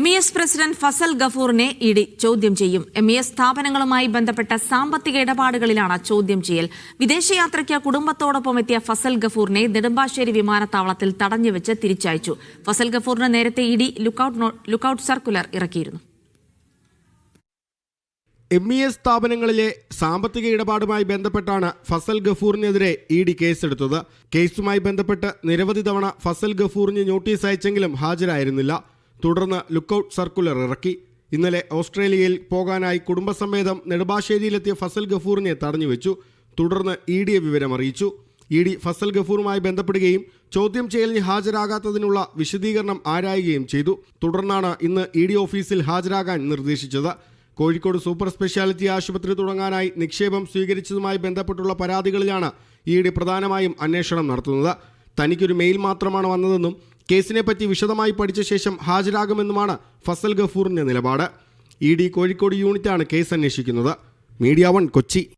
M E S president Fazal ഗഫൂറിനെ ED ചോദ്യം ചെയ്യും. M E S സ്ഥാപനങ്ങളുമായി ബന്ധപ്പെട്ട സാമ്പത്തിക ഇടപാടുകളിലാണ് ചോദ്യം ചെയ്യൽ. വിദേശയാത്രയ്ക്ക് കുടുംബത്തോടൊപ്പം എത്തിയ ഫസൽ ഗഫൂറിനെ നെടുമ്പാശ്ശേരി വിമാനത്താവളത്തിൽ തടഞ്ഞുവെച്ച് തിരിച്ചയച്ചു. ഫസൽ ഗഫൂറിന് നേരത്തെ ഇ ഡി ലുക്കൌട്ട് സർക്കുലർ ഇറക്കിയിരുന്നു. എം ഇ എസ് സ്ഥാപനങ്ങളിലെ സാമ്പത്തിക ഇടപാടുമായി ബന്ധപ്പെട്ടാണ് ഫസൽ ഗഫൂറിനെതിരെ ഇ ഡി കേസെടുത്തത്. കേസുമായി ബന്ധപ്പെട്ട് നിരവധി തവണ ഫസൽ ഗഫൂറിന് നോട്ടീസ് അയച്ചെങ്കിലും ഹാജരായിരുന്നില്ല. തുടർന്ന് ലുക്കൌട്ട് സർക്കുലർ ഇറക്കി. ഇന്നലെ ഓസ്ട്രേലിയയിൽ പോകാനായി കുടുംബസമേതം നെടുമ്പാശ്ശേരിയിലെത്തിയ ഫസൽ ഗഫൂറിനെ തടഞ്ഞു വെച്ചു തുടർന്ന് ഇ വിവരം അറിയിച്ചു. ഇ ഡി ഫസൽ ഗഫൂറുമായി ബന്ധപ്പെടുകയും ചോദ്യം ചെയ്യലിന് ഹാജരാകാത്തതിനുള്ള വിശദീകരണം ആരായുകയും ചെയ്തു. തുടർന്നാണ് ഇന്ന് ഇ ഡി ഓഫീസിൽ ഹാജരാകാൻ നിർദ്ദേശിച്ചത്. കോഴിക്കോട് സൂപ്പർ സ്പെഷ്യാലിറ്റി ആശുപത്രി തുടങ്ങാനായി നിക്ഷേപം സ്വീകരിച്ചതുമായി ബന്ധപ്പെട്ടുള്ള പരാതികളിലാണ് ഇ ഡി പ്രധാനമായും അന്വേഷണം നടത്തുന്നത്. തനിക്കൊരു മെയിൽ മാത്രമാണ് വന്നതെന്നും കേസിനെപ്പറ്റി വിശദമായി പഠിച്ച ശേഷം ഹാജരാകുമെന്നുമാണ് ഫസൽ ഗഫൂറിന്റെ നിലപാട്. ഇ ഡി കോഴിക്കോട് യൂണിറ്റാണ് കേസ് അന്വേഷിക്കുന്നത്. Media One Kochi.